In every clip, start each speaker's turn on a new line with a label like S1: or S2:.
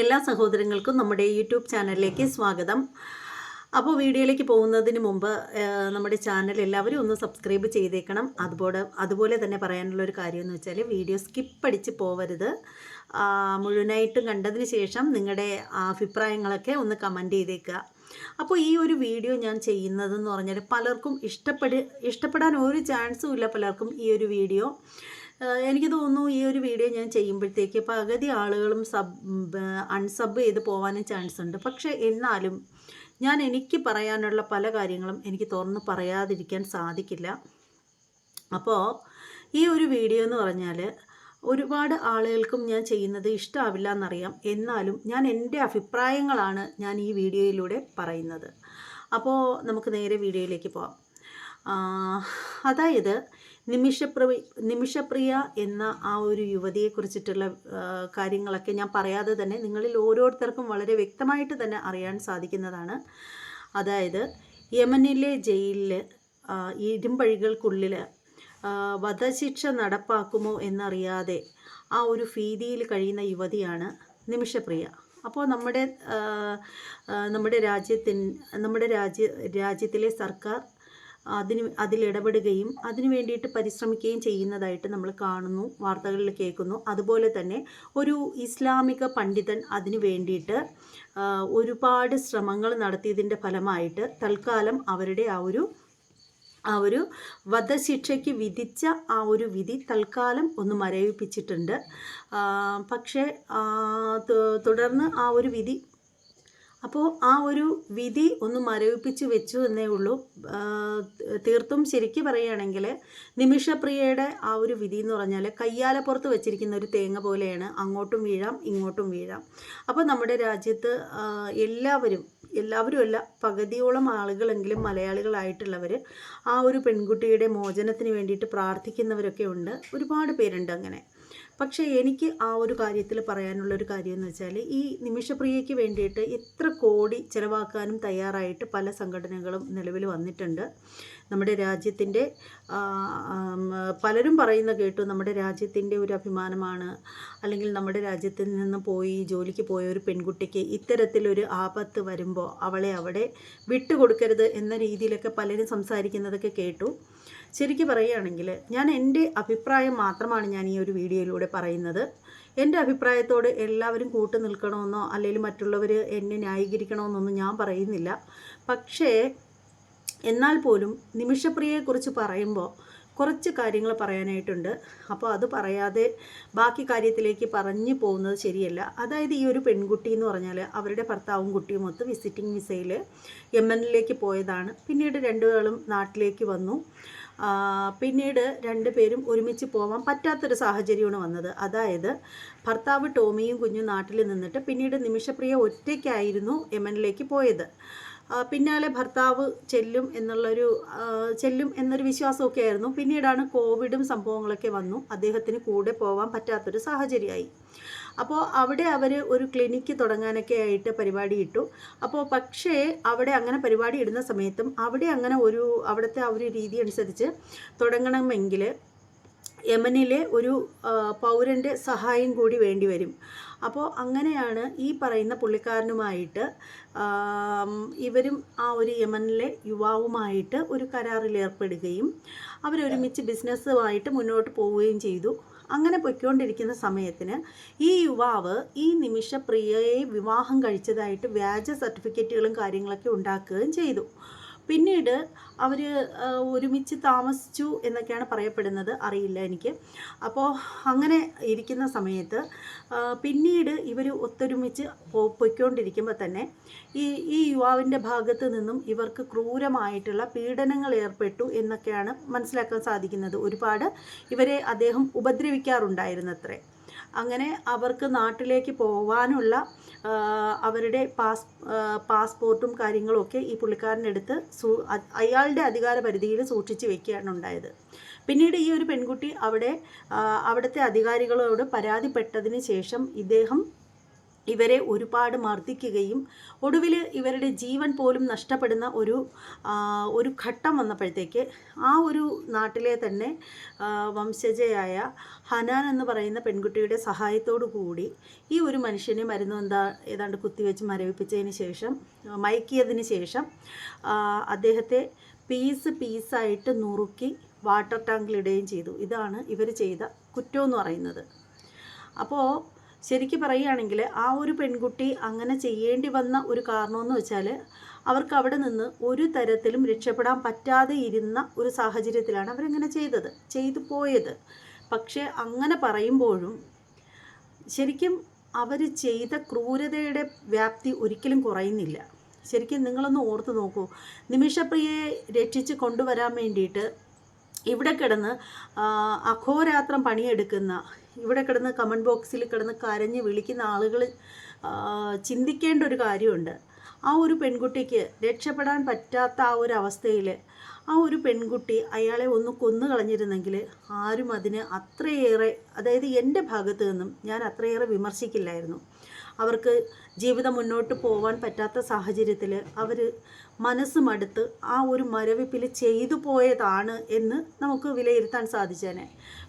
S1: എല്ലാ സഹോദരങ്ങൾക്കും നമ്മുടെ യൂട്യൂബ് ചാനലിലേക്ക് സ്വാഗതം. അപ്പോൾ വീഡിയോയിലേക്ക് പോകുന്നതിന് മുമ്പ് നമ്മുടെ ചാനൽ എല്ലാവരും ഒന്ന് സബ്സ്ക്രൈബ് ചെയ്തേക്കണം. അതുപോലെ അതുപോലെ തന്നെ പറയാനുള്ള ഒരു കാര്യം എന്ന് വെച്ചാൽ വീഡിയോ സ്കിപ്പ് അടിച്ച് പോവരുത്. മുഴുവനായിട്ടും കണ്ടതിന് ശേഷം നിങ്ങളുടെ അഭിപ്രായങ്ങളൊക്കെ ഒന്ന് കമന്റ് ചെയ്തേക്കുക. അപ്പോൾ ഈ ഒരു വീഡിയോ ഞാൻ ചെയ്യുന്നതെന്ന് പറഞ്ഞാൽ പലർക്കും ഇഷ്ടപ്പെട് ഇഷ്ടപ്പെടാൻ ഒരു ചാൻസും ഇല്ല പലർക്കും ഈ ഒരു വീഡിയോ. എനിക്ക് തോന്നുന്നു ഈ ഒരു വീഡിയോ ഞാൻ ചെയ്യുമ്പോഴത്തേക്ക് പകുതി ആളുകളും സബ് അൺസബ് ചെയ്ത് പോകാനും ചാൻസ് ഉണ്ട്. പക്ഷേ എന്നാലും ഞാൻ എനിക്ക് പറയാനുള്ള പല കാര്യങ്ങളും എനിക്ക് തുറന്ന് പറയാതിരിക്കാൻ സാധിക്കില്ല. അപ്പോൾ ഈ ഒരു വീഡിയോ എന്ന് പറഞ്ഞാൽ ഒരുപാട് ആളുകൾക്കും ഞാൻ ചെയ്യുന്നത് ഇഷ്ടമാവില്ല എന്നറിയാം എന്നാലും ഞാൻ എന്റെ അഭിപ്രായങ്ങളാണ് ഞാൻ ഈ വീഡിയോയിലൂടെ പറയുന്നത്. അപ്പോൾ നമുക്ക് നേരെ വീഡിയോയിലേക്ക് ആ, അതായത് നിമിഷപ്രവി നിമിഷപ്രിയ എന്ന ആ ഒരു യുവതിയെ കുറിച്ചിട്ടുള്ള കാര്യങ്ങളൊക്കെ ഞാൻ പറയാതെ തന്നെ നിങ്ങളിൽ ഓരോരുത്തർക്കും വളരെ വ്യക്തമായിട്ട് തന്നെ അറിയാൻ സാധിക്കുന്നതാണ്. അതായത് യമനിലെ ജയിലിൽ ഇരുമ്പഴികൾക്കുള്ളിൽ വധശിക്ഷ നടപ്പാക്കുമോ എന്നറിയാതെ ആ ഒരു ഭീതിയിൽ കഴിയുന്ന യുവതിയാണ് നിമിഷപ്രിയ. അപ്പോൾ നമ്മുടെ നമ്മുടെ രാജ്യത്തിൻ നമ്മുടെ രാജ്യ രാജ്യത്തിലെ സർക്കാർ അതിന് അതിലിടപെടുകയും അതിനു വേണ്ടിയിട്ട് പരിശ്രമിക്കുകയും ചെയ്യുന്നതായിട്ട് നമ്മൾ കാണുന്നു വാർത്തകളിൽ കേൾക്കുന്നു. അതുപോലെ തന്നെ ഒരു ഇസ്ലാമിക പണ്ഡിതൻ അതിനു വേണ്ടിയിട്ട് ഒരുപാട് ശ്രമങ്ങൾ നടത്തിയതിന്റെ ഫലമായിട്ട് തൽക്കാലം അവരുടെ ആ ഒരു ആ ഒരു വധശിക്ഷയ്ക്ക് വിധിച്ച ആ ഒരു വിധി തൽക്കാലം ഒന്ന് മരവിപ്പിച്ചിട്ടുണ്ട്. പക്ഷേ തുടർന്ന് ആ ഒരു വിധി അപ്പോൾ ആ ഒരു വിധി ഒന്ന് മരവിപ്പിച്ച് വെച്ചു എന്നേ ഉള്ളൂ. തീർത്തും ശരിക്ക് പറയുകയാണെങ്കിൽ നിമിഷപ്രിയയുടെ ആ ഒരു വിധി എന്ന് പറഞ്ഞാൽ കയ്യാലപ്പുറത്ത് വെച്ചിരിക്കുന്ന ഒരു തേങ്ങ പോലെയാണ് അങ്ങോട്ടും വീഴാം ഇങ്ങോട്ടും വീഴാം. അപ്പോൾ നമ്മുടെ രാജ്യത്ത് എല്ലാവരും എല്ലാവരും അല്ല പകുതിയോളം ആളുകളെങ്കിലും മലയാളികളായിട്ടുള്ളവർ ആ ഒരു പെൺകുട്ടിയുടെ മോചനത്തിന് വേണ്ടിയിട്ട് പ്രാർത്ഥിക്കുന്നവരൊക്കെ ഉണ്ട്. ഒരുപാട് പേരുണ്ട് അങ്ങനെ. പക്ഷേ എനിക്ക് ആ ഒരു കാര്യത്തിൽ പറയാനുള്ള ഒരു കാര്യം എന്ന് വെച്ചാൽ ഈ നിമിഷപ്രിയയ്ക്ക് വേണ്ടിയിട്ട് എത്ര കോടി ചിലവാക്കാനും തയ്യാറായിട്ട് പല സംഘടനകളും നിലവിൽ വന്നിട്ടുണ്ട്. നമ്മുടെ രാജ്യത്തിന്റെ പലരും പറയുന്ന കേട്ടു നമ്മുടെ രാജ്യത്തിന്റെ ഒരു അഭിമാനമാണ്. അല്ലെങ്കിൽ നമ്മുടെ രാജ്യത്തിൽ നിന്ന് പോയി ജോലിക്ക് പോയ ഒരു പെൺകുട്ടിക്ക് ഇത്തരത്തിലൊരു ആപത്ത് വരുമ്പോൾ അവളെ അവിടെ വിട്ടുകൊടുക്കരുത് എന്ന രീതിയിലൊക്കെ പലരും സംസാരിക്കുന്നതൊക്കെ കേട്ടു. ശരിക്കും പറയുകയാണെങ്കിൽ ഞാൻ എന്റെ അഭിപ്രായം മാത്രമാണ് ഞാൻ ഈ ഒരു വീഡിയോയിലൂടെ പറയുന്നത്. എന്റെ അഭിപ്രായത്തോട് എല്ലാവരും കൂട്ടു നിൽക്കണമെന്നോ അല്ലെങ്കിൽ മറ്റുള്ളവർ എന്നെ ന്യായീകരിക്കണമെന്നൊന്നും ഞാൻ പറയുന്നില്ല. പക്ഷേ എന്നാൽ പോലും നിമിഷപ്രിയയെക്കുറിച്ച് പറയുമ്പോൾ കുറച്ച് കാര്യങ്ങൾ പറയാനായിട്ടുണ്ട്. അപ്പോൾ അത് പറയാതെ ബാക്കി കാര്യത്തിലേക്ക് പറഞ്ഞു പോകുന്നത് ശരിയല്ല. അതായത് ഈ ഒരു പെൺകുട്ടി എന്ന് പറഞ്ഞാൽ അവരുടെ ഭർത്താവും കുട്ടിയും ഒത്ത് വിസിറ്റിംഗ് വിസയിൽ യമനിലേക്ക് പോയതാണ്. പിന്നീട് രണ്ടുപേരും നാട്ടിലേക്ക് വന്നു. പിന്നീട് രണ്ടുപേരും ഒരുമിച്ച് പോവാൻ പറ്റാത്തൊരു സാഹചര്യമാണ് വന്നത്. അതായത് ഭർത്താവ് ടോമിയും കുഞ്ഞും നാട്ടിൽ നിന്നിട്ട് പിന്നീട് നിമിഷപ്രിയ ഒറ്റയ്ക്കായിരുന്നു യമനിലേക്ക് പോയത്. പിന്നാലെ ഭർത്താവ് ചെല്ലും എന്നുള്ളൊരു ചെല്ലും എന്നൊരു വിശ്വാസമൊക്കെ ആയിരുന്നു. പിന്നീടാണ് കോവിഡും സംഭവങ്ങളൊക്കെ വന്നു. അദ്ദേഹത്തിന് കൂടെ പോകാൻ പറ്റാത്തൊരു സാഹചര്യമായി. അപ്പോൾ അവിടെ അവർ ഒരു ക്ലിനിക്ക് തുടങ്ങാനൊക്കെ ആയിട്ട് പരിപാടി ഇട്ടു. അപ്പോൾ പക്ഷേ അവിടെ അങ്ങനെ പരിപാടി ഇടുന്ന സമയത്തും അവിടെ അങ്ങനെ ഒരു അവിടുത്തെ ആ ഒരു രീതി അനുസരിച്ച് തുടങ്ങണമെങ്കിൽ യമനിലെ ഒരു പൗരന്റെ സഹായം കൂടി വേണ്ടി വരും. അപ്പോൾ അങ്ങനെയാണ് ഈ പറയുന്ന പുള്ളിക്കാരനുമായിട്ട് ഇവരും ആ ഒരു യമനിലെ യുവാവുമായിട്ട് ഒരു കരാറിൽ ഏർപ്പെടുകയും അവരൊരുമിച്ച് ബിസിനസ്സുമായിട്ട് മുന്നോട്ട് പോവുകയും ചെയ്തു. അങ്ങനെ പൊയ്ക്കൊണ്ടിരിക്കുന്ന സമയത്തിന് ഈ യുവാവ് ഈ നിമിഷപ്രിയയെ വിവാഹം കഴിച്ചതായിട്ട് വ്യാജ സർട്ടിഫിക്കറ്റുകളും കാര്യങ്ങളൊക്കെ ഉണ്ടാക്കുകയും ചെയ്തു. പിന്നീട് അവർ ഒരുമിച്ച് താമസിച്ചു എന്നൊക്കെയാണ് പറയപ്പെടുന്നത്. അറിയില്ല എനിക്ക്. അപ്പോൾ അങ്ങനെ ഇരിക്കുന്ന സമയത്ത് പിന്നീട് ഇവർ ഒത്തൊരുമിച്ച് പൊയ്ക്കൊണ്ടിരിക്കുമ്പോൾ തന്നെ ഈ ഈ യുവാവിന്റെ ഭാഗത്ത് നിന്നും ഇവർക്ക് ക്രൂരമായിട്ടുള്ള പീഡനങ്ങൾ ഏർപ്പെട്ടു എന്നൊക്കെയാണ് മനസ്സിലാക്കാൻ സാധിക്കുന്നത്. ഒരുപാട് ഇവരെ അദ്ദേഹം ഉപദ്രവിക്കാറുണ്ടായിരുന്നത്രേ. അങ്ങനെ അവർക്ക് നാട്ടിലേക്ക് പോകാനുള്ള അവരുടെ പാസ് പാസ്പോർട്ടും കാര്യങ്ങളൊക്കെ ഈ പുള്ളിക്കാരനെടുത്ത് സൂ അയാളുടെ അധികാര പരിധിയിൽ സൂക്ഷിച്ച് വെക്കുകയാണ് ഉണ്ടായത്. പിന്നീട് ഈ ഒരു പെൺകുട്ടി അവിടെ അവിടുത്തെ അധികാരികളോട് പരാതിപ്പെട്ടതിന് ശേഷം ഇദ്ദേഹം ഇവരെ ഒരുപാട് മർദ്ദിക്കുകയും ഒടുവിൽ ഇവരുടെ ജീവൻ പോലും നഷ്ടപ്പെടുന്ന ഒരു ഒരു ഘട്ടം വന്നപ്പോഴത്തേക്ക് ആ ഒരു നാട്ടിലെ തന്നെ വംശജയായ ഹനാൻ എന്ന് പറയുന്ന പെൺകുട്ടിയുടെ സഹായത്തോടു കൂടി ഈ ഒരു മനുഷ്യനെ മരുന്ന് എന്താ ഏതാണ്ട് കുത്തിവെച്ച് മരവിപ്പിച്ചതിന് ശേഷം മയക്കിയതിന് ശേഷം അദ്ദേഹത്തെ പീസ് പീസായിട്ട് നുറുക്കി വാട്ടർ ടാങ്കിലിടുകയും ചെയ്തു. ഇതാണ് ഇവർ ചെയ്ത കുറ്റം എന്ന് പറയുന്നത്. അപ്പോൾ ശരിക്കും പറയുകയാണെങ്കിൽ ആ ഒരു പെൺകുട്ടി അങ്ങനെ ചെയ്യേണ്ടി വന്ന ഒരു കാരണമെന്ന് വെച്ചാൽ അവർക്ക് അവിടെ നിന്ന് ഒരു തരത്തിലും രക്ഷപ്പെടാൻ പറ്റാതെ ഇരുന്ന ഒരു സാഹചര്യത്തിലാണ് അവരങ്ങനെ ചെയ്തത് ചെയ്തു പോയത്. പക്ഷേ അങ്ങനെ പറയുമ്പോഴും ശരിക്കും അവർ ചെയ്ത ക്രൂരതയുടെ വ്യാപ്തി ഒരിക്കലും കുറയുന്നില്ല. ശരിക്കും നിങ്ങളൊന്ന് ഓർത്ത് നോക്കൂ. നിമിഷപ്രിയയെ രക്ഷിച്ച് കൊണ്ടുവരാൻ വേണ്ടിയിട്ട് ഇവിടെ കിടന്ന് അഘോരാത്രം പണിയെടുക്കുന്ന ഇവിടെ കിടന്ന് കമന്റ് ബോക്സിൽ കിടന്ന് കരഞ്ഞ് വിളിക്കുന്ന ആളുകൾ ചിന്തിക്കേണ്ട ഒരു കാര്യമുണ്ട്. ആ ഒരു പെൺകുട്ടിക്ക് രക്ഷപ്പെടാൻ പറ്റാത്ത ആ ഒരു അവസ്ഥയിൽ ആ ഒരു പെൺകുട്ടി അയാളെ ഒന്ന് കൊന്നു കളഞ്ഞിരുന്നെങ്കിൽ ആരും അതിന് അത്രയേറെ അതായത് എന്റെ ഭാഗത്തു നിന്നും ഞാൻ അത്രയേറെ വിമർശിക്കില്ലായിരുന്നു. അവർക്ക് ജീവിതം മുന്നോട്ട് പോകാൻ പറ്റാത്ത സാഹചര്യത്തിൽ അവർ മനസ്സ് മടുത്ത് ആ ഒരു മരവിപ്പിൽ ചെയ്തു പോയതാണ് എന്ന് നമുക്ക് വിലയിരുത്താൻ സാധിച്ചേനെ.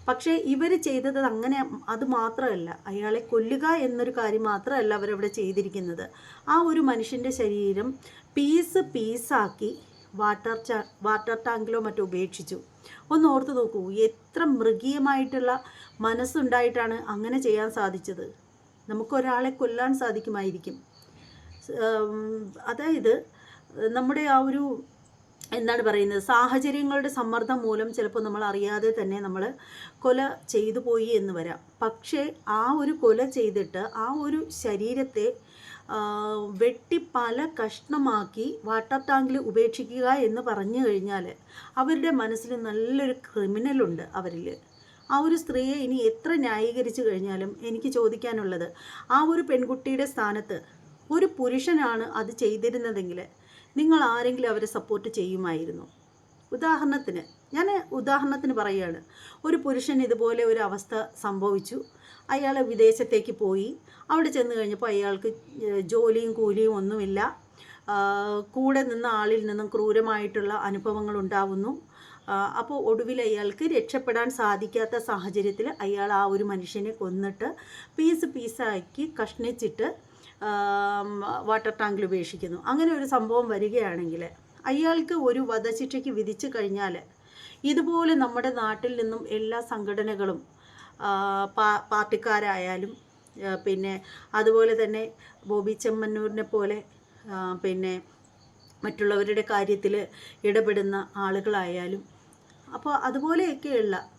S1: പക്ഷേ ഇവർ ചെയ്തത് അങ്ങനെ അത് മാത്രമല്ല അയാളെ കൊല്ലുക എന്നൊരു കാര്യം മാത്രമല്ല അവരവിടെ ചെയ്തിരിക്കുന്നത്. ആ ഒരു മനുഷ്യന്റെ ശരീരം പീസ് പീസാക്കി വാട്ടർ ചാ വാട്ടർ ടാങ്കിലോ മറ്റോ ഉപേക്ഷിച്ചു. ഒന്ന് ഓർത്ത് നോക്കൂ എത്ര മൃഗീയമായിട്ടുള്ള മനസ്സുണ്ടായിട്ടാണ് അങ്ങനെ ചെയ്യാൻ സാധിച്ചത്. നമുക്കൊരാളെ കൊല്ലാൻ സാധിക്കുമായിരിക്കും. അതായത് നമ്മുടെ ആ ഒരു എന്താണ് പറയുന്നത് സാഹചര്യങ്ങളുടെ സമ്മർദ്ദം മൂലം ചിലപ്പോൾ നമ്മൾ അറിയാതെ തന്നെ നമ്മൾ കൊല ചെയ്തു പോയി എന്ന് വരാം. പക്ഷേ ആ ഒരു കൊല ചെയ്തിട്ട് ആ ഒരു ശരീരത്തെ വെട്ടി പല കഷ്ണമാക്കി വാട്ടർ ടാങ്കിൽ ഉപേക്ഷിക്കുക എന്ന് പറഞ്ഞു കഴിഞ്ഞാൽ അവരുടെ മനസ്സിൽ നല്ലൊരു ക്രിമിനലുണ്ട് അവരിൽ ആ ഒരു സ്ത്രീയെ ഇനി എത്ര ന്യായീകരിച്ചു കഴിഞ്ഞാലും എനിക്ക് ചോദിക്കാനുള്ളത് ആ ഒരു പെൺകുട്ടിയുടെ സ്ഥാനത്ത് ഒരു പുരുഷനാണ് അത് ചെയ്തിരുന്നതെങ്കിൽ നിങ്ങൾ ആരെങ്കിലും അവരെ സപ്പോർട്ട് ചെയ്യുമായിരുന്നു. ഉദാഹരണത്തിന് ഞാൻ ഉദാഹരണത്തിന് പറയുകയാണ്. ഒരു പുരുഷൻ ഇതുപോലെ ഒരു അവസ്ഥ സംഭവിച്ചു. അയാൾ വിദേശത്തേക്ക് പോയി. അവിടെ ചെന്ന് കഴിഞ്ഞപ്പോൾ അയാൾക്ക് ജോലിയും കൂലിയും ഒന്നുമില്ല. കൂടെ നിന്ന ആളിൽ നിന്നും ക്രൂരമായിട്ടുള്ള അനുഭവങ്ങൾ ഉണ്ടാവുന്നു. അപ്പോൾ ഒടുവിൽ അയാൾക്ക് രക്ഷപ്പെടാൻ സാധിക്കാത്ത സാഹചര്യത്തിൽ അയാൾ ആ ഒരു മനുഷ്യനെ കൊന്നിട്ട് പീസ് പീസാക്കി കഷ്ണിച്ചിട്ട് വാട്ടർ ടാങ്കിൽ ഉപേക്ഷിക്കുന്നു. അങ്ങനെ ഒരു സംഭവം വരികയാണെങ്കിൽ അയാൾക്ക് ഒരു വധശിക്ഷയ്ക്ക് വിധിച്ചു കഴിഞ്ഞാൽ ഇതുപോലെ നമ്മുടെ നാട്ടിൽ നിന്നും എല്ലാ സംഘടനകളും പാർട്ടിക്കാരായാലും പിന്നെ അതുപോലെ തന്നെ ബോബി ചെമ്മന്നൂരിനെ പോലെ പിന്നെ മറ്റുള്ളവരുടെ കാര്യത്തിൽ ഇടപെടുന്ന ആളുകളായാലും അപ്പോൾ അതുപോലെയൊക്കെയുള്ള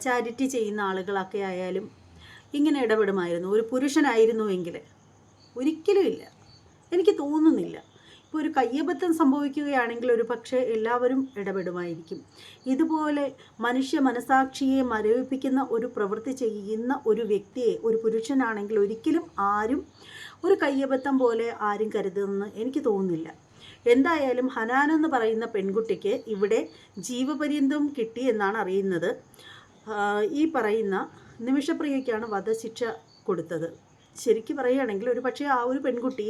S1: ചാരിറ്റി ചെയ്യുന്ന ആളുകളൊക്കെ ആയാലും ഇങ്ങനെ ഇടപെടുമായിരുന്നു. ഒരു പുരുഷനായിരുന്നുവെങ്കിൽ ഒരിക്കലും ഇല്ല. എനിക്ക് തോന്നുന്നില്ല. ഇപ്പോൾ ഒരു കയ്യബദ്ധം സംഭവിക്കുകയാണെങ്കിൽ ഒരു പക്ഷേ എല്ലാവരും ഇടപെടുമായിരിക്കും. ഇതുപോലെ മനുഷ്യ മനസാക്ഷിയെ മരവിപ്പിക്കുന്ന ഒരു പ്രവൃത്തി ചെയ്യുന്ന ഒരു വ്യക്തിയെ ഒരു പുരുഷനാണെങ്കിൽ ഒരിക്കലും ആരും ഒരു കയ്യബദ്ധം പോലെ ആരും കരുതുമെന്ന് എനിക്ക് തോന്നുന്നില്ല. എന്തായാലും ഹനാൻ എന്ന് പറയുന്ന പെൺകുട്ടിക്ക് ഇവിടെ ജീവപര്യന്തം കിട്ടി എന്നാണ് അറിയുന്നത്. ഈ പറയുന്ന നിമിഷപ്രിയയ്ക്കാണ് വധശിക്ഷ കൊടുത്തത്. ശരിക്കും പറയുകയാണെങ്കിൽ ഒരു പക്ഷേ ആ ഒരു പെൺകുട്ടി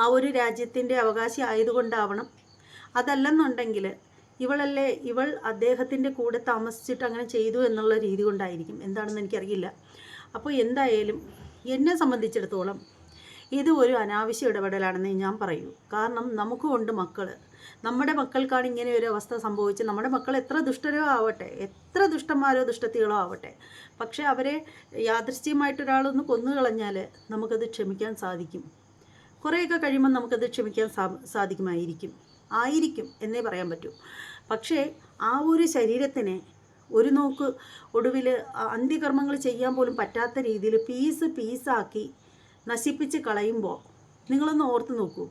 S1: ആ ഒരു രാജ്യത്തിന്റെ അവകാശി ആയതുകൊണ്ടാവണം. അതല്ലെന്നുണ്ടെങ്കിൽ ഇവളല്ലേ ഇവൾ അദ്ദേഹത്തിന്റെ കൂടെ താമസിച്ചിട്ട് അങ്ങനെ ചെയ്തു എന്നുള്ള രീതി കൊണ്ടായിരിക്കും. എന്താണെന്ന് എനിക്കറിയില്ല. അപ്പോൾ എന്തായാലും എന്നെ സംബന്ധിച്ചിടത്തോളം ഇത് ഒരു അനാവശ്യ ഇടപെടലാണെന്ന് ഞാൻ പറയൂ. കാരണം നമുക്കും ഉണ്ട് മക്കൾ നമ്മുടെ മക്കൾക്കാണ് ഇങ്ങനെ ഒരു അവസ്ഥ സംഭവിച്ച് നമ്മുടെ മക്കൾ എത്ര ദുഷ്ടരോ ആവട്ടെ എത്ര ദുഷ്ടന്മാരോ ദുഷ്ടത്തികളോ ആവട്ടെ. പക്ഷേ അവരെ യാദൃശ്യമായിട്ടൊരാളൊന്ന് കൊന്നു കളഞ്ഞാൽ നമുക്കത് ക്ഷമിക്കാൻ സാധിക്കും. കുറേയൊക്കെ കഴിയുമ്പോൾ നമുക്കത് ക്ഷമിക്കാൻ സാ സാധിക്കുമായിരിക്കും. ആയിരിക്കും എന്നേ പറയാൻ പറ്റൂ. പക്ഷേ ആ ഒരു ശരീരത്തിനെ ഒരു നോക്ക് ഒടുവിൽ അന്ത്യകർമ്മങ്ങൾ ചെയ്യാൻ പോലും പറ്റാത്ത രീതിയിൽ പീസ് പീസാക്കി നശിപ്പിച്ച് കളയുമ്പോൾ നിങ്ങളൊന്ന് ഓർത്ത് നോക്കൂ.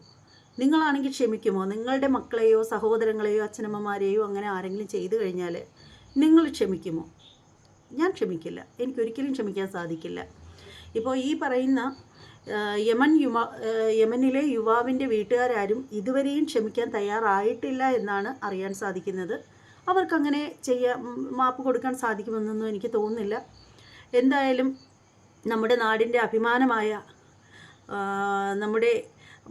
S1: നിങ്ങളാണെങ്കിൽ ക്ഷമിക്കുമോ? നിങ്ങളുടെ മക്കളെയോ സഹോദരങ്ങളെയോ അച്ഛനമ്മമാരെയോ അങ്ങനെ ആരെങ്കിലും ചെയ്തു കഴിഞ്ഞാൽ നിങ്ങൾ ക്ഷമിക്കുമോ? ഞാൻ ക്ഷമിക്കില്ല. എനിക്കൊരിക്കലും ക്ഷമിക്കാൻ സാധിക്കില്ല. ഇപ്പോൾ ഈ പറയുന്ന യമൻ യുവ യമനിലെ യുവാവിന്റെ വീട്ടുകാരും ഇതുവരെയും ക്ഷമിക്കാൻ തയ്യാറായിട്ടില്ല എന്നാണ് അറിയാൻ സാധിക്കുന്നത്. അവർക്കങ്ങനെ ചെയ്യാൻ മാപ്പ് കൊടുക്കാൻ സാധിക്കുമെന്നൊന്നും എനിക്ക് തോന്നുന്നില്ല. എന്തായാലും നമ്മുടെ നാടിന്റെ അഭിമാനമായ നമ്മുടെ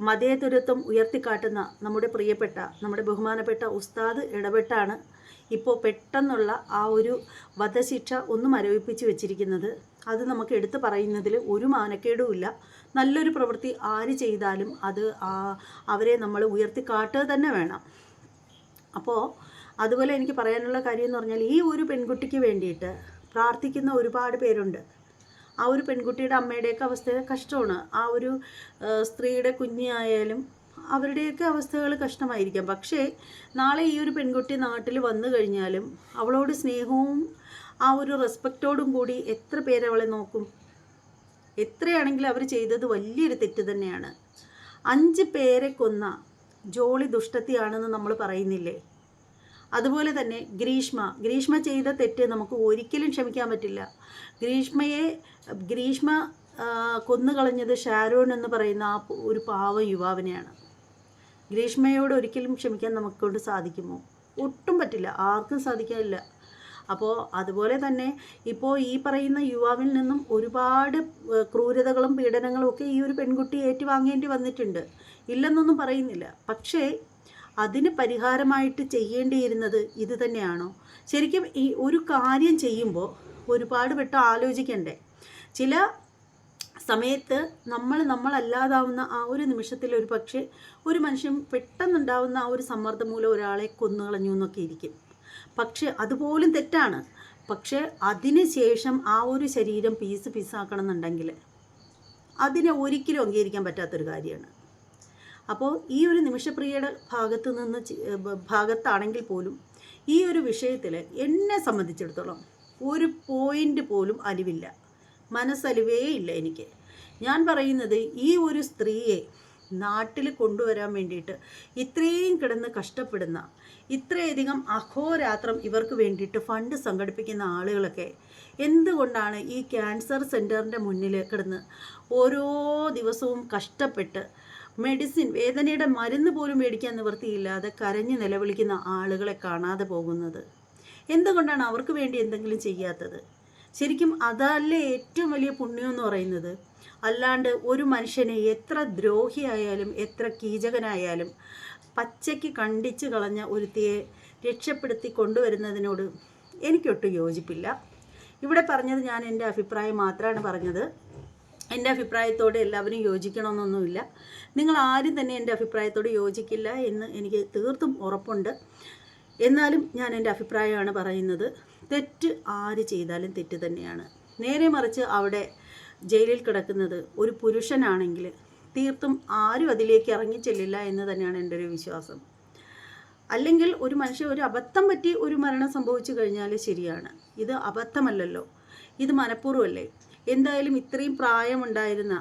S1: മതേതരത്വം ഉയർത്തിക്കാട്ടുന്ന നമ്മുടെ പ്രിയപ്പെട്ട നമ്മുടെ ബഹുമാനപ്പെട്ട ഉസ്താദ് ഇടപെട്ടാണ് ഇപ്പോൾ പെട്ടെന്നുള്ള ആ ഒരു വധശിക്ഷ ഒന്നും മരവിപ്പിച്ച് വെച്ചിരിക്കുന്നത്. അത് നമുക്ക് എടുത്തു പറയുന്നതിൽ ഒരു മാനക്കേടുമില്ല നല്ലൊരു പ്രവൃത്തി ആര് ചെയ്താലും അത് അവരെ നമ്മൾ ഉയർത്തിക്കാട്ടുക തന്നെ വേണം. അപ്പോൾ അതുപോലെ എനിക്ക് പറയാനുള്ള കാര്യം എന്ന് പറഞ്ഞാൽ ഈ ഒരു പെൺകുട്ടിക്ക് വേണ്ടിയിട്ട് പ്രാർത്ഥിക്കുന്ന ഒരുപാട് പേരുണ്ട്. ആ ഒരു പെൺകുട്ടിയുടെ അമ്മയുടെയൊക്കെ അവസ്ഥ കഷ്ടമാണ്. ആ ഒരു സ്ത്രീയുടെ കുഞ്ഞായാലും അവരുടെയൊക്കെ അവസ്ഥകൾ കഷ്ടമായിരിക്കാം. പക്ഷേ നാളെ ഈ ഒരു പെൺകുട്ടി നാട്ടിൽ വന്നു കഴിഞ്ഞാലും അവളോട് സ്നേഹവും ആ ഒരു റെസ്പെക്റ്റോടും കൂടി എത്ര പേരവളെ നോക്കും? എത്രയാണെങ്കിലും അവർ ചെയ്തത് വലിയൊരു തെറ്റ് തന്നെയാണ്. അഞ്ച് പേരെ കൊന്ന ജോളി ദുഷ്ടത്തിയാണെന്ന് നമ്മൾ പറയുന്നില്ലേ? അതുപോലെ തന്നെ ഗ്രീഷ്മ. ഗ്രീഷ്മ ചെയ്ത തെറ്റ് നമുക്ക് ഒരിക്കലും ക്ഷമിക്കാൻ പറ്റില്ല. ഗ്രീഷ്മയെ ഗ്രീഷ്മ കൊന്നുകളഞ്ഞത് ഷാരോൺ എന്ന് പറയുന്ന ആ ഒരു പാവ യുവാവിനെയാണ്. ഗ്രീഷ്മയോട് ഒരിക്കലും ക്ഷമിക്കാൻ നമുക്കൊണ്ട് സാധിക്കുമോ? ഒട്ടും പറ്റില്ല. ആർക്കും സാധിക്കാനില്ല. അപ്പോൾ അതുപോലെ തന്നെ ഇപ്പോൾ ഈ പറയുന്ന യുവാവിൽ നിന്നും ഒരുപാട് ക്രൂരതകളും പീഡനങ്ങളും ഒക്കെ ഈ ഒരു പെൺകുട്ടി ഏറ്റുവാങ്ങേണ്ടി വന്നിട്ടുണ്ട്. ഇല്ലെന്നൊന്നും പറയുന്നില്ല. പക്ഷേ അതിന് പരിഹാരമായിട്ട് ചെയ്യേണ്ടിയിരുന്നത് ഇത് തന്നെയാണോ? ശരിക്കും ഈ ഒരു കാര്യം ചെയ്യുമ്പോൾ ഒരുപാട് പെട്ട് ആലോചിക്കണ്ടേ. ചില സമയത്ത് നമ്മൾ നമ്മളല്ലാതാവുന്ന ആ ഒരു നിമിഷത്തിൽ ഒരു പക്ഷേ ഒരു മനുഷ്യൻ പെട്ടെന്നുണ്ടാവുന്ന ആ ഒരു സമ്മർദ്ദം മൂലം ഒരാളെ കൊന്നുകളഞ്ഞു എന്നൊക്കെ ഇരിക്കും. പക്ഷെ അതുപോലും തെറ്റാണ്. പക്ഷേ അതിന് ശേഷം ആ ഒരു ശരീരം പീസ് പീസാക്കണം എന്നുണ്ടെങ്കിൽ അതിനെ ഒരിക്കലും അംഗീകരിക്കാൻ പറ്റാത്തൊരു കാര്യമാണ്. അപ്പോൾ ഈ ഒരു നിമിഷപ്രിയയുടെ ഭാഗത്ത് നിന്ന് ഭാഗത്താണെങ്കിൽ പോലും ഈ ഒരു വിഷയത്തിൽ എന്നെ സംബന്ധിച്ചിടത്തോളം ഒരു പോയിന്റ് പോലും അലിവില്ല. മനസ്സലിവേ ഇല്ല എനിക്ക്. ഞാൻ പറയുന്നത് ഈ ഒരു സ്ത്രീയെ നാട്ടിൽ കൊണ്ടുവരാൻ വേണ്ടിയിട്ട് ഇത്രയും കിടന്ന് കഷ്ടപ്പെടുന്ന ഇത്രയധികം അഹോരാത്രം ഇവർക്ക് വേണ്ടിയിട്ട് ഫണ്ട് സംഘടിപ്പിക്കുന്ന ആളുകളൊക്കെ എന്തുകൊണ്ടാണ് ഈ ക്യാൻസർ സെന്ററിന്റെ മുന്നിൽ കിടന്ന് ഓരോ ദിവസവും കഷ്ടപ്പെട്ട് മെഡിസിൻ വേദനയുടെ മരുന്ന് പോലും മേടിക്കാൻ നിവൃത്തിയില്ലാതെ കരഞ്ഞ് നിലവിളിക്കുന്ന ആളുകളെ കാണാതെ പോകുന്നത്. എന്തുകൊണ്ടാണ് അവർക്ക് വേണ്ടി എന്തെങ്കിലും ചെയ്യാത്തത്? ശരിക്കും അതല്ലേ ഏറ്റവും വലിയ പുണ്യം എന്ന് പറയുന്നത്? അല്ലാണ്ട് ഒരു മനുഷ്യനെ എത്ര ദ്രോഹിയായാലും എത്ര കീചകനായാലും പച്ചയ്ക്ക് കണ്ടിച്ച് കളഞ്ഞ ഒരുത്തിയെ രക്ഷപ്പെടുത്തി കൊണ്ടുവരുന്നതിനോട് എനിക്കൊട്ടും യോജിപ്പില്ല. ഇവിടെ പറഞ്ഞത് ഞാൻ എന്റെ അഭിപ്രായം മാത്രമാണ് പറഞ്ഞത്. എന്റെ അഭിപ്രായത്തോട് എല്ലാവരും യോജിക്കണമെന്നൊന്നുമില്ല. നിങ്ങൾ ആരും തന്നെ എന്റെ അഭിപ്രായത്തോട് യോജിക്കില്ല എന്ന് എനിക്ക് തീർത്തും ഉറപ്പുണ്ട്. എന്നാലും ഞാൻ എന്റെ അഭിപ്രായമാണ് പറയുന്നത്. തെറ്റ് ആര് ചെയ്താലും തെറ്റ് തന്നെയാണ്. നേരെ മറിച്ച് അവിടെ ജയിലിൽ കിടക്കുന്നത് ഒരു പുരുഷനാണെങ്കിൽ തീർത്തും ആരും അതിലേക്ക് ഇറങ്ങിച്ചെല്ലില്ല എന്ന് തന്നെയാണ് എന്റെ ഒരു വിശ്വാസം. അല്ലെങ്കിൽ ഒരു മനുഷ്യ ഒരു അബദ്ധം പറ്റി ഒരു മരണം സംഭവിച്ചു കഴിഞ്ഞാൽ ശരിയാണ്. ഇത് അബദ്ധമല്ലല്ലോ. ഇത് മനഃപൂർവമല്ലേ? എന്തായാലും ഇത്രയും പ്രായമുണ്ടായിരുന്ന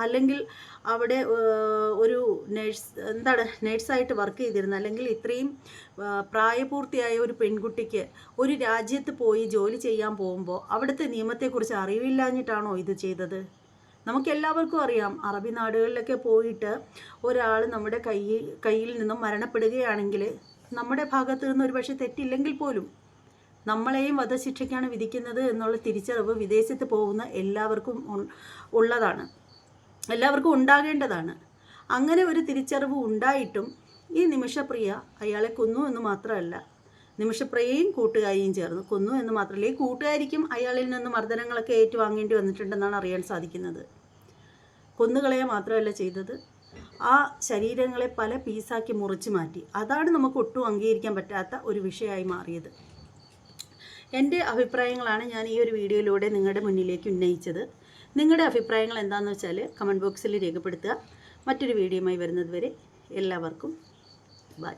S1: അല്ലെങ്കിൽ അവിടെ ഒരു നേഴ്സ് എന്താണ് നേഴ്സായിട്ട് വർക്ക് ചെയ്തിരുന്ന അല്ലെങ്കിൽ ഇത്രയും പ്രായപൂർത്തിയായ ഒരു പെൺകുട്ടിക്ക് ഒരു രാജ്യത്ത് പോയി ജോലി ചെയ്യാൻ പോകുമ്പോൾ അവിടുത്തെ നിയമത്തെക്കുറിച്ച് അറിവില്ലാഞ്ഞിട്ടാണോ ഇത് ചെയ്തത്? നമുക്കെല്ലാവർക്കും അറിയാം അറബി നാടുകളിലൊക്കെ പോയിട്ട് ഒരാൾ നമ്മുടെ കയ്യിൽ കയ്യിൽ നിന്നും മരണപ്പെടുകയാണെങ്കിൽ നമ്മുടെ ഭാഗത്തു നിന്ന് ഒരു പക്ഷേ തെറ്റില്ലെങ്കിൽ പോലും നമ്മളെയും വധശിക്ഷയ്ക്കാണ് വിധിക്കുന്നത് എന്നുള്ള തിരിച്ചറിവ് വിദേശത്ത് പോകുന്ന എല്ലാവർക്കും ഉള്ളതാണ്. എല്ലാവർക്കും ഉണ്ടാകേണ്ടതാണ്. അങ്ങനെ ഒരു തിരിച്ചറിവ് ഉണ്ടായിട്ടും ഈ നിമിഷപ്രിയ അയാളെ കൊന്നു എന്ന് മാത്രമല്ല നിമിഷപ്രിയയും കൂട്ടുകാരിയും ചേർന്ന് കൊന്നു എന്ന് മാത്രമല്ല ഈ കൂട്ടുകാരിക്കും അയാളിൽ നിന്ന് മർദ്ദനങ്ങളൊക്കെ ഏറ്റുവാങ്ങേണ്ടി വന്നിട്ടുണ്ടെന്നാണ് അറിയാൻ സാധിക്കുന്നത്. കൊന്നുകളയെ മാത്രമല്ല ചെയ്തത്. ആ ശരീരങ്ങളെ പല പീസാക്കി മുറിച്ച് മാറ്റി. അതാണ് നമുക്ക് ഒട്ടും അംഗീകരിക്കാൻ പറ്റാത്ത ഒരു വിഷയമായി മാറിയത്. എന്റെ അഭിപ്രായങ്ങളാണ് ഞാൻ ഈ ഒരു വീഡിയോയിലൂടെ നിങ്ങളുടെ മുന്നിലേക്ക് ഉന്നയിച്ചത്. നിങ്ങളുടെ അഭിപ്രായങ്ങൾ എന്താണെന്ന് വെച്ചാൽ കമന്റ് ബോക്സിൽ രേഖപ്പെടുത്തുക. മറ്റൊരു വീഡിയോയുമായി വരുന്നത് വരെ എല്ലാവർക്കും ബൈ